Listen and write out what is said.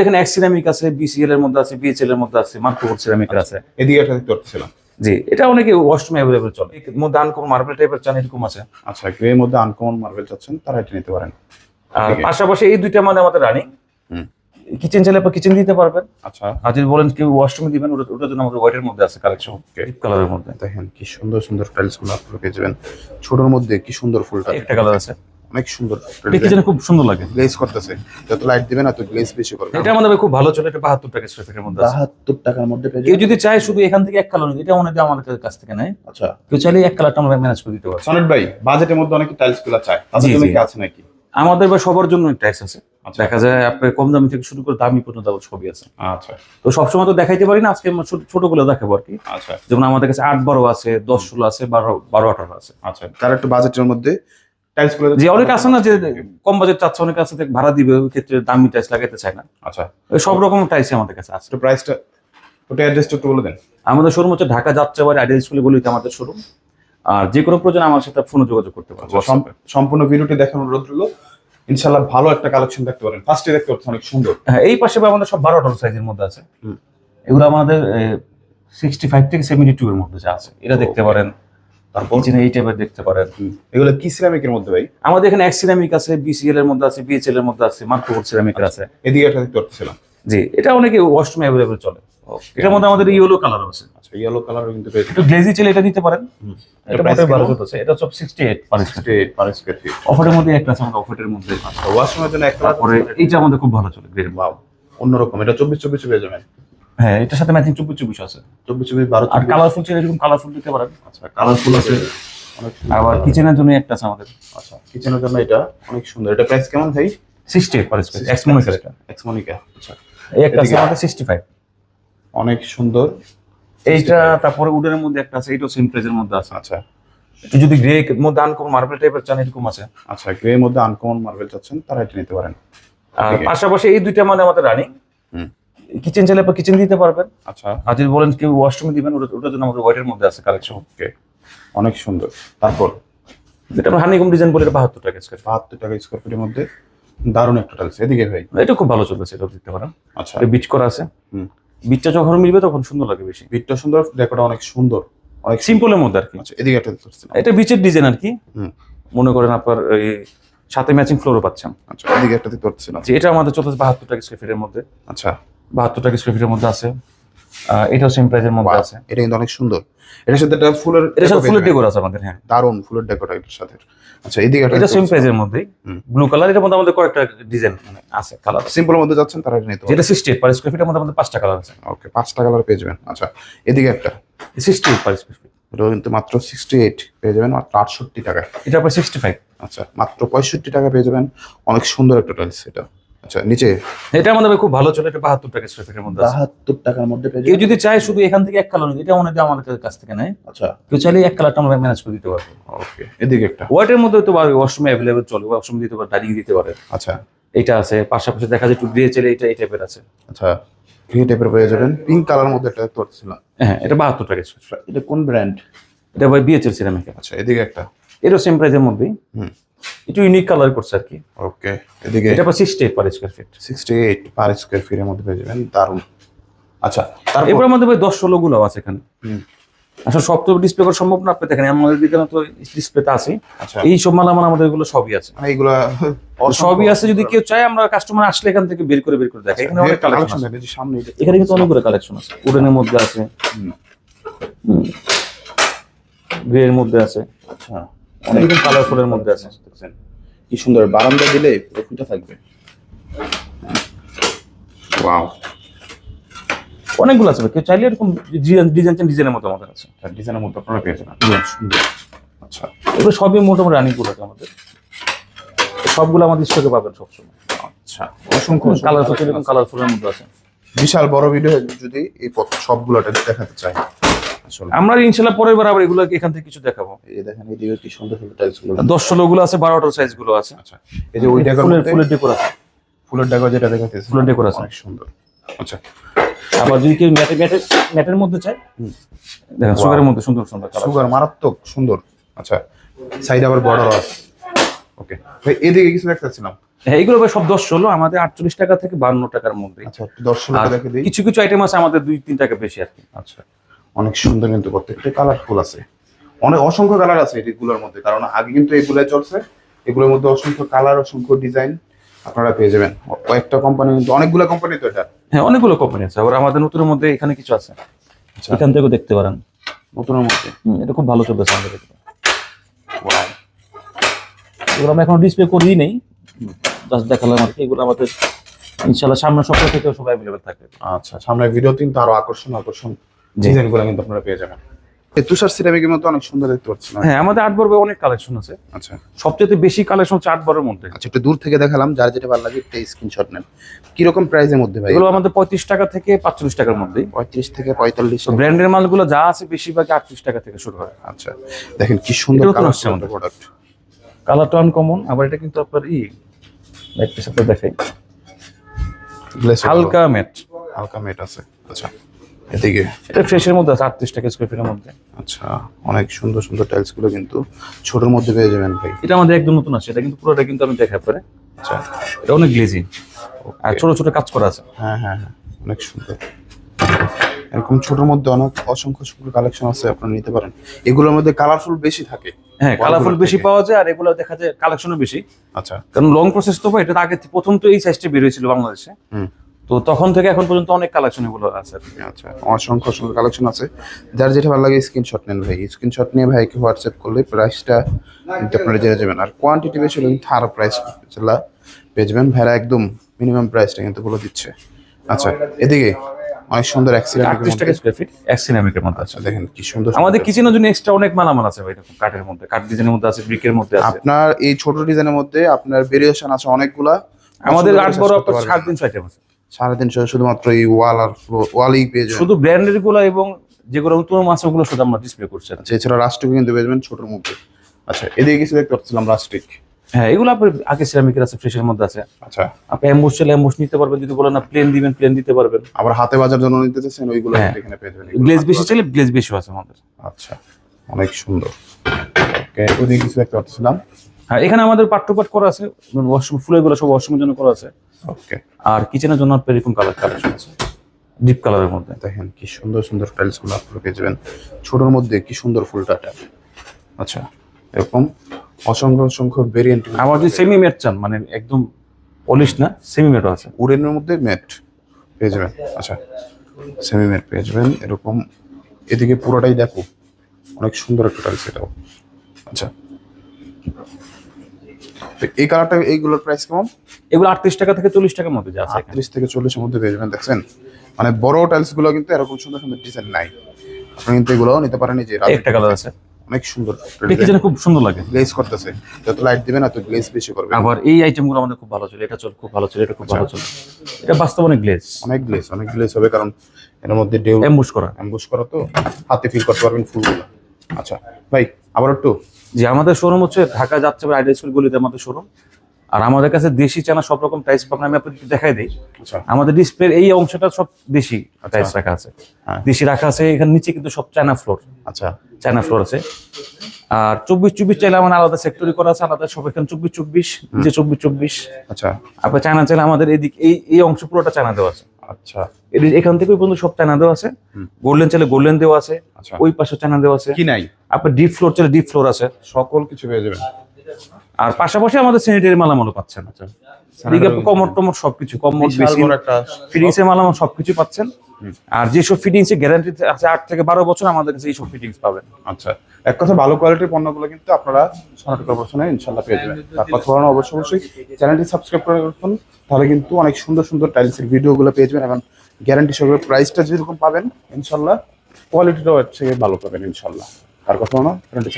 এখানে এক সিরামিক আছে বিসিএল এর মধ্যে আছে বিএচএল এর মধ্যে আছে মার্কোবোর্ড সিরামিকের আছে। এদিকে একটা দেখতে পাচ্ছিলাম। জি এটা অনেকে ওয়াশরুমে অ্যাভেলেবল চলে। এর মধ্যে আনকমন মার্বেল টাইপের চান এরকম আছে। আচ্ছা গ্রের মধ্যে আনকমন মার্বেল চাচ্ছেন তারা এটা নিতে পারেন। আর পাশাপাশি এই দুইটা মানে আমাদের রানিং। কিচেন চাইলে আপনি কিচেন দিতে পারবেন। আচ্ছা। আর যদি বলেন কেউ ওয়াশরুমে দিবেন ওটা ওটার জন্য আমাদের হোয়াইটের মধ্যে আছে কালেকশন ডিপ কালারের মধ্যে। দেখেন কি সুন্দর সুন্দর টাইলসগুলো আপনারা পেয়ে যাবেন। ছোটর মধ্যে কি সুন্দর ফুলটা। একটা কালার আছে। অনেক সুন্দর কিচেনে খুব সুন্দর লাগে। গ্লেজ করতেছে। যত লাইট দিবেন এত গ্লেজ বেশি করবে। এটা আমাদের খুব ভালো চলে। এটা বাহাত্তর টাকা স্কোয়ার ফিটের মধ্যে আছে। বাহাত্তর টাকার মধ্যে কেউ যদি চায় শুধু এখান থেকে এক কালার এটা অনেকে আমাদের কাছ থেকে নেয়। আচ্ছা। কেউ চাইলে এক কালারটা আমরা ম্যানেজ করে দিতে পারছি। সনেট ভাই বাজেটের মধ্যে অনেক টাইলসগুলো চায়। তাদের জন্য কি আছে নাকি? আমাদের বা সবার জন্য ট্যাক্স আছে। আচ্ছা। দেখা যায় আপনার কম দামি থেকে শুরু করে দামি পর্যন্ত আবার ছবি আছে। আচ্ছা। তো সবসময় তো দেখাইতে পারি না আজকে ছোট ছোটগুলো দেখাবো আর কি। আচ্ছা। যেমন আমাদের কাছে আট বারো আছে দশ ষোলো আছে বারো বারো আঠারো আছে। আচ্ছা। তার একটু বাজেটের মধ্যে টাইলসগুলো যে অনেক আছে না যে কম বাজেট চাচ্ছে অনেক আছে ভাড়া দিবে ওই ক্ষেত্রে দামি টাইলস লাগাইতে চায় না। আচ্ছা। সব রকম টাইলসই আমাদের কাছে আছে। প্রাইসটা ওটা অ্যাড্রেসটা একটু বলে দেন। আমাদের শোরুম হচ্ছে ঢাকা যাত্রাবাড়ি আইডিয়াল স্কুলে বলিতে আমাদের শোরুম আর যে কোনো প্রয়োজন আমার সাথে ফোনে যোগাযোগ করতে পারব সম- সম্পূর্ণ ভিডিওটি দেখানোর অনুরোধ রইল। ইনশাল্লাহ ভালো একটা কালেকশন দেখতে পারেন। ফার্স্টে দেখতে পাচ্ছেন অনেক সুন্দর। হ্যাঁ এই পাশে আমাদের সব বারো আঠারো সাইজের মধ্যে আছে। এগুলো আমাদের সিক্সটি ফাইভ থেকে সেভেন্টি টু এর মধ্যে যা আছে। এটা দেখতে পারেন। তারপর এই টাইপের দেখতে পারেন। এগুলো কি সিরামিকের মধ্যে ভাই? আমাদের এখানে এক সিরামিক আছে বিসিএল এর মধ্যে আছে বিএচএল এর মধ্যে আছে সিরামিকের আছে। এদিকে একটা দেখতে পাচ্ছিলাম জি এটা অনেকে ওয়াশরুমে অ্যাভেলেবল চলে। এটার মধ্যে আমাদের ইয়েলো কালার আছে। আচ্ছা ইয়েলো কালারও কিন্তু একটু গ্লেজি চলে এটা নিতে পারেন। হুম। এটা মোটামুটি ভালো? চলতেছে এটা সব sixty eight per square per square feet অফারের মধ্যে একটা আছে আমাদের অফারের মধ্যে। ওয়াশরুমের জন্য একটা এইটা আমাদের খুব ভালো চলে গ্রে বাও অন্যরকম এটা চব্বিশ চব্বিশ পেয়ে যাবেন। হ্যাঁ এটার সাথে ম্যাচিং চব্বিশ চব্বিশ আছে। চব্বিশ চব্বিশ বারো আর কালারফুল চাইলে এরকম কালারফুল দিতে পারেন। আচ্ছা কালারফুল আছে। আবার কিচেনের জন্য একটা আছে আমাদের। আচ্ছা কিচেনের জন্য এটা অনেক সুন্দর। এটা প্রাইস কেমন ভাই? সিক্সটি পার স্কোয়ার এক্স মনিকার এটা। এক্সমনিকা আচ্ছা এই একটা আছে আমাদের সিক্সটি ফাইভ অনেক সুন্দর। এইটা তারপরে উডেনের মধ্যে একটা আছে এইটাও সেম প্রাইজের মধ্যে আছে। আচ্ছা। একটু যদি গ্রে মধ্যে আনকম মার্বেল টাইপের চান এরকম আছে। আচ্ছা গ্রের মধ্যে আনকমন মার্বেল চাচ্ছেন তারা এটা নিতে পারেন। আর পাশাপাশি এই দুইটা মানে আমাদের রানিং হুম। কিচেন চাইলে আপনি কিচেন দিতে পারবেন আচ্ছা আর যদি বলেন কেউ ওয়াশরুমে দিবেন ওটা ওটার জন্য আমাদের হোয়াইটের মধ্যে আছে কালেকশন ওকে অনেক সুন্দর তারপর যেটা আমরা হানিকম ডিজাইন বলে এটা বাহাত্তর টাকা স্কোয়ার বাহাত্তর টাকা স্কোয়ার ফিটের মধ্যে দারুণ একটা টাইলস এদিকে ভাই। এটা খুব ভালো চলতেছে এটা দিতে পারেন। আচ্ছা। এটা বিচ করা আছে। হুম। বিচটা যখন মিলবে তখন সুন্দর লাগে বেশি। ভিতটা সুন্দর ডেকোটা অনেক সুন্দর অনেক সিম্পলের মধ্যে আর কি। আচ্ছা এদিকে একটা দেখতে। এটা বিচের ডিজাইন আর কি। হুম। মনে করেন আপনার এই সাথে ম্যাচিং ফ্লোরও পাচ্ছেন। আচ্ছা এদিকে একটা দেখতে পাচ্ছিলাম যে এটা আমাদের চলতেছে বাহাত্তর টাকা স্কোয়ার ফিটের মধ্যে। আচ্ছা। বাহাত্তর টাকা স্কোয়ার ফিটের মধ্যে আছে। এটাও সেম প্রাইজের মধ্যে আছে। এটা কিন্তু অনেক সুন্দর। এটার সাথে একটা ফুলের এটার সাথে ফুলের ডেকোর আছে আমাদের হ্যাঁ। দারুণ ফুলের ডেকোটা এটার সাথে। আচ্ছা এদিকে একটা এটা সেম প্রাইজের মধ্যেই। হুম। ব্লু কালার এটার মধ্যে আমাদের কয়েকটা ডিজাইন মানে আছে কালার সিম্পলের মধ্যে যাচ্ছেন তারা এটা নিতে যেটা সিক্সটি এইট পার স্কোয়ার ফিটের মধ্যে আমাদের পাঁচটা কালার আছে। ওকে পাঁচটা কালার পেয়ে যাবেন। আচ্ছা এদিকে একটা। Sixty eight per square feet এটা কিন্তু মাত্র সিক্সটি এইট পেয়ে যাবেন মাত্র আটষট্টি টাকায়। এটা সিক্সটি ফাইভ আচ্ছা মাত্র পঁয়ষট্টি টাকা পেয়ে যাবেন। অনেক সুন্দর একটা টাইলস এটা। আচ্ছা নিচে। এটা আমাদের খুব ভালো চলে এটা বাহাত্তর টাকা স্কোয়ার ফিটের মধ্যে বাহাত্তর টাকার মধ্যে কেউ যদি চায় শুধু এখান থেকে এক কালার এটা অনেকে আমাদের কাছ থেকে নেয়। আচ্ছা। কেউ চাইলে এক কালারটা আমরা ম্যানেজ করে দিতে পারব। ওকে এদিকে একটা। হোয়াইটের মধ্যে তো ওয়াশরুমে অ্যাভেলেবল চলে ওয়াশরুম দিতে পারে ডাইনিং দিতে পারে। আচ্ছা। এটা আছে পাশাপাশি দেখা যায় একটু গ্রে চলে এটা এই টাইপের আছে। আচ্ছা গ্রে টাইপের পেয়ে যাবেন। পিঙ্ক কালার মধ্যে একটা দেখতে পাচ্ছিলাম হ্যাঁ এটা বাহাত্তর টাকা স্কোয়ার এটা কোন ব্র্যান্ড এটা ভাই বিএচএল সিরামিকের আচ্ছা এদিকে একটা। এরও সেম প্রাইজের মধ্যেই। হুম। একটু ইউনিক কালার করছে আর কি। ওকে এদিকে এটা sixty eight per square feet sixty eight per square ফিটের মধ্যে পেয়ে যাবেন দারুণ। আচ্ছা তারপর আমাদের ভাই দশ ষোলো গুলো আছে এখানে। আসলে সব তো ডিসপ্লে করা সম্ভব না আপনি দেখেন আমাদের দিকে তো ডিসপ্লেতে আছে। আচ্ছা। এই সব মালামাল আমাদের এগুলো সবই আছে। মানে এইগুলা সবই আছে যদি কেউ চায় আমরা কাস্টমার আসলে এখান থেকে বের করে বের করে দেখে এখানে অনেক কালেকশন কালেকশন আছে। সামনে। এখানে কিন্তু অনেকগুলো কালেকশন আছে। উডেনের মধ্যে আছে। হুম, গ্রে এর মধ্যে আছে। আচ্ছা। অনেক কালারফুলের মধ্যে আছে? কি সুন্দর বারান্দা দিলে পুরো ফুটে থাকবে। ওয়াও অনেকগুলো আছে কেউ চাইলে এরকম ডিজাইন ডিজাইন ডিজাইনের মতো আমাদের আছে। ডিজাইনের মধ্যে আপনারা পেয়ে যাবেন। সুন্দর আচ্ছা। এগুলো সবই মোটামুটি রানিং আছে আমাদের। সবগুলো আমাদের স্টকে পাবেন সবসময়। আচ্ছা। অসংখ্য কালারফুল এরকম কালারফুলের মধ্যে আছে। বিশাল বড় ভিডিও যদি এই পথ- সবগুলো দেখাতে চাই। আমরা ইনশাল্লাহ পরের বার আবার এগুলো এখান থেকে কিছু দেখাবো। এই দেখেন এই কি সুন্দর সুন্দর টাইলসগুলো। আছে বারোটার সাইজগুলো আছে। আচ্ছা এই যে ওই ডেকোর ফুলের ডেকোর আছে। ফুলের ডেকোর যেটা দেখাতেছে ফুলের ডেকোর আছে। অনেক সুন্দর। আচ্ছা। আবার যদি কেউ ম্যাটের ম্যাটের ম্যাটের মধ্যে চায়? দেখেন সুগারের মধ্যে সুন্দর সুন্দর সুগার মারাত্মক সুন্দর। আচ্ছা সাইড আবার বর্ডার আছে। ওকে ভাই এদিকে কিছু হ্যাঁ ভাই সব দশ ষোলো আমাদের আটচল্লিশ টাকা থেকে বান্ন টাকার মধ্যে আচ্ছা কিছু কিছু আইটেম আছে আমাদের দুই তিন টাকা বেশি আর কি। আচ্ছা। অনেক সুন্দর কিন্তু প্রত্যেকটা কালারফুল আছে। অনেক অসংখ্য কালার আছে এগুলোর মধ্যে কারণ আগে কিন্তু এগুলাই চলছে। এগুলোর মধ্যে অসংখ্য কালার অসংখ্য ডিজাইন আপনারা পেয়ে যাবেন। কয়েকটা কোম্পানি কিন্তু অনেকগুলো কোম্পানি তো এটা। হ্যাঁ অনেকগুলো কোম্পানি আছে। আবার আমাদের নতুনের মধ্যে এখানে কিছু আছে। আচ্ছা। এখান থেকেও দেখতে পারেন। নতুনের মধ্যে? এটা খুব ভালো চলতেছে আমাদের এগুলো। এগুলো আমরা এখন ডিসপ্লে করিই নেই। জাস্ট দেখালাম আর কি। এগুলো আমাদের ইনশাল্লাহ সামনের সপ্তাহ থেকে সব অ্যাভেলেবেল থাকে আচ্ছা সামনের ভিডিও কিন্তু আরও আকর্ষণ আকর্ষণ জি। ডিজাইনগুলো কিন্তু আপনারা পেয়ে যাবেন। তুষার সিরামিকের মতো অনেক সুন্দর দেখতে পাচ্ছেন হ্যাঁ আমাদের আট বর্বে অনেক কালেকশন আছে। আচ্ছা। সবচেয়ে বেশি কালেকশন হচ্ছে আট বরের মধ্যে। আচ্ছা একটু দূর থেকে দেখালাম যার যেটা ভালো লাগে একটা স্ক্রিনশট নেন। কীরকম প্রাইসের মধ্যে ভাই? এগুলো আমাদের পঁয়ত্রিশ টাকা থেকে পাঁচচল্লিশ টাকার মধ্যেই পঁয়ত্রিশ থেকে পঁয়তাল্লিশ। ব্র্যান্ডের মালগুলো যা আছে বেশিরভাগ আটত্রিশ টাকা থেকে শুরু হয়। আচ্ছা দেখেন কি সুন্দর তো আসছে আমাদের। প্রোডাক্ট কালারটা আনকমন আবার এটা কিন্তু আপনার ই দেখাই। হালকা ম্যাট হালকা মেট আছে। আচ্ছা। এদিকে? এটা ফ্রেশের মধ্যে আছে আটত্রিশ টাকা স্কোয়ার ফিটের মধ্যে। আচ্ছা অনেক সুন্দর সুন্দর টাইলসগুলো কিন্তু ছোটর মধ্যে পেয়ে যাবেন ভাই। এটা আমাদের একদম নতুন আছে এটা কিন্তু পুরোটা কিন্তু আমি দেখা পরে। আচ্ছা। এটা অনেক গ্লেজি আর ছোট ছোট কাজ করা আছে। হ্যাঁ হ্যাঁ হ্যাঁ অনেক সুন্দর। এরকম ছোটর মধ্যে অনেক অসংখ্য সুন্দর কালেকশন আছে আপনারা নিতে পারেন। এগুলোর মধ্যে কালারফুল বেশি থাকে। হ্যাঁ কালারফুল বেশি পাওয়া যায় আর এগুলো দেখা যায় কালেকশনও বেশি। আচ্ছা। কারণ লং প্রসেস তো এটা আগে প্রথম তো এই সাইজটা বেরিয়েছিল বাংলাদেশে। হুম। তো তখন থেকে এখন পর্যন্ত অনেক কালেকশন এগুলো আছে। আচ্ছা অসংখ্য অসংখ্য কালেকশন আছে। যার যেটা ভালো লাগে স্ক্রিনশট নেন ভাই। স্ক্রিনশট নিয়ে ভাইকে হোয়াটসঅ্যাপ করলে প্রাইসটা আপনারা জেনে যাবেন। আর কোয়ান্টিটি বেশি হলে কিন্তু প্রাইস পেয়ে যাবেন। ভাইরা একদম মিনিমাম প্রাইসটা কিন্তু বলে দিচ্ছে। আচ্ছা এদিকে অনেক সুন্দর টাকা স্কোয়ার ফিট এক মধ্যে আছে। আচ্ছা দেখেন কি সুন্দর আমাদের। কিচেনের জন্য এক্সট্রা অনেক মালামাল আছে ভাই এরকম কাঠের মধ্যে। কাঠ ডিজাইনের মধ্যে আছে ব্রিকের মধ্যে আছে। আপনার এই ছোট ডিজাইনের মধ্যে আপনার ভেরিয়েশন আছে অনেকগুলা। আমাদের আট বড় আপনার পারবেন। সাড়ে না। আছে। সাড়ে তিনশো শুধুমাত্র এই ওয়াল আর ফ্লোর ওয়ালই পেয়ে যাবেন। শুধু ব্র্যান্ডেরগুলো এবং যেগুলো নতুন মাছ ওগুলো শুধু আমরা ডিসপ্লে করছি। আচ্ছা এছাড়া রাস্টিক কিন্তু পেয়ে যাবেন ছোটোর মধ্যে। আচ্ছা এদিকে কিছু দেখতে পাচ্ছিলাম রাস্টিক হ্যাঁ এগুলো আপনার আগে সিরামিকের আছে ফ্রেশের মধ্যে আছে। আচ্ছা। আপনি অ্যাম্বুস চাইলে অ্যাম্বুস নিতে পারবেন যদি বলেন না প্লেন দিবেন প্লেন দিতে পারবেন। আবার হাতে বাজার জন্য নিতে চাচ্ছেন ওইগুলো হ্যাঁ। এখানে পেয়ে যাবেন। গ্লেজ বেশি চাইলে গ্লেজ বেশিও আছে আমাদের। আচ্ছা অনেক সুন্দর। ওদিকে কিছু দেখতে পাচ্ছিলাম। হ্যাঁ এখানে আমাদের পাট করা আছে ওয়াশরুম ফুলের সব ওয়াশরুমের জন্য করা আছে। ওকে আর কিচেনের জন্য আপনার এরকম কালার কালেকশন আছে ডিপ কালারের মধ্যে। দেখেন কি সুন্দর সুন্দর টাইলসগুলো আপনারা পেয়ে যাবেন। ছোটোর মধ্যে কি সুন্দর ফুলটা আচ্ছা এরকম অসংখ্য অসংখ্য ভেরিয়েন্ট আমার যদি সেমি ম্যাট চান মানে একদম পলিশ না সেমি ম্যাটও আছে। উডেনের মধ্যে ম্যাট পেয়ে যাবেন। আচ্ছা সেমি ম্যাট পেয়ে যাবেন। এরকম এদিকে পুরোটাই দেখো অনেক সুন্দর একটা টাইলস এটাও। আচ্ছা এই কালারটা এইগুলোর প্রাইস কেমন? এগুলো আটত্রিশ টাকা থেকে চল্লিশ টাকার মধ্যে আছে আটত্রিশ থেকে চল্লিশের মধ্যে পেয়ে যাবেন দেখছেন? মানে বড় টাইলসগুলো কিন্তু এরকম সুন্দর সুন্দর ডিজাইন নাই। আপনি কিন্তু এগুলো নিতে পারেন যে একটা কালার আছে। অনেক সুন্দর কিচেনে খুব সুন্দর লাগে। গ্লেজ করতেছে। যত লাইট দিবেন গ্লেজ বেশি করবে আবার এই আইটেমগুলো আমাদের খুব ভালো চলে। এটা চল খুব ভালো চলে এটা খুব ভালো চলে। এটা বাস্তবনে গ্লেজ অনেক গ্লেজ অনেক গ্লেজ হবে কারণ এর মধ্যে ডেউ এমবুশ করা। অ্যাম্বুশ করা তো হাতে ফিল করতে পারবেন ফুলগুলো। আচ্ছা ভাই আবার একটু। যে আমাদের শোরুম হচ্ছে ঢাকা যাচ্ছে আইডিয়া স্কুল গলিতে আমাদের শোরুম আর আমাদের কাছে দেশি চানা সব রকম টাইস পাবেন আমি আপনাকে দেখাই দিই। আচ্ছা। আমাদের ডিসপ্লের এই অংশটা সব দেশি টাইস রাখা আছে। হ্যাঁ। দেশি রাখা আছে এখানে নিচে কিন্তু সব চায়না ফ্লোর আচ্ছা। চায়না ফ্লোর আছে। আর চব্বিশ চব্বিশ চাইলে আমার আলাদা সেক্টরি করা আছে আলাদা সব এখানে চব্বিশ চব্বিশ যে চব্বিশ চব্বিশ। আচ্ছা। আপনার চায়না চাইলে আমাদের এদিক এই এই অংশ পুরোটা চায়না দেওয়া আছে। আচ্ছা। এদিক- এখান থেকে পর্যন্ত সব চায়না দেওয়া আছে। গোল্ডেন চাইলে গোল্ডেন দেওয়া আছে। আচ্ছা। ওই পাশে চায়না দেওয়া আছে। কি নাই? আপনার ডিপ ফ্লোর চাইলে ডিপ ফ্লোর আছে। সকল কিছু পেয়ে যাবেন। আর পাশাপাশি আমাদের স্যানিটারি পাচ্ছেন। আচ্ছা। এদিকে কমর টমর সবকিছু কমর ফিটিংস এর মালামাল সবকিছু পাচ্ছেন। আর যেসব ফিটিংস এর গ্যারান্টি আছে আট থেকে বারো বছর আমাদের কাছে এইসব ফিটিংস পাবেন। আচ্ছা। এক কথা ভালো কোয়ালিটির পণ্যগুলো কিন্তু আপনারা সোনাটি কর্পোরেশনে ইনশাল্লাহ পেয়ে যাবেন। তার কথা বলানো অবশ্যই অবশ্যই চ্যানেলটি সাবস্ক্রাইব করে রাখুন। তাহলে কিন্তু অনেক সুন্দর সুন্দর টাইলসের ভিডিওগুলো পেয়ে যাবেন। এবং গ্যারান্টি সহ প্রাইসটা যেরকম পাবেন, ইনশাল্লাহ কোয়ালিটিটাও এর থেকে ভালো পাবেন, ইনশাল্লাহ। আর কথা না গ্যারান্টি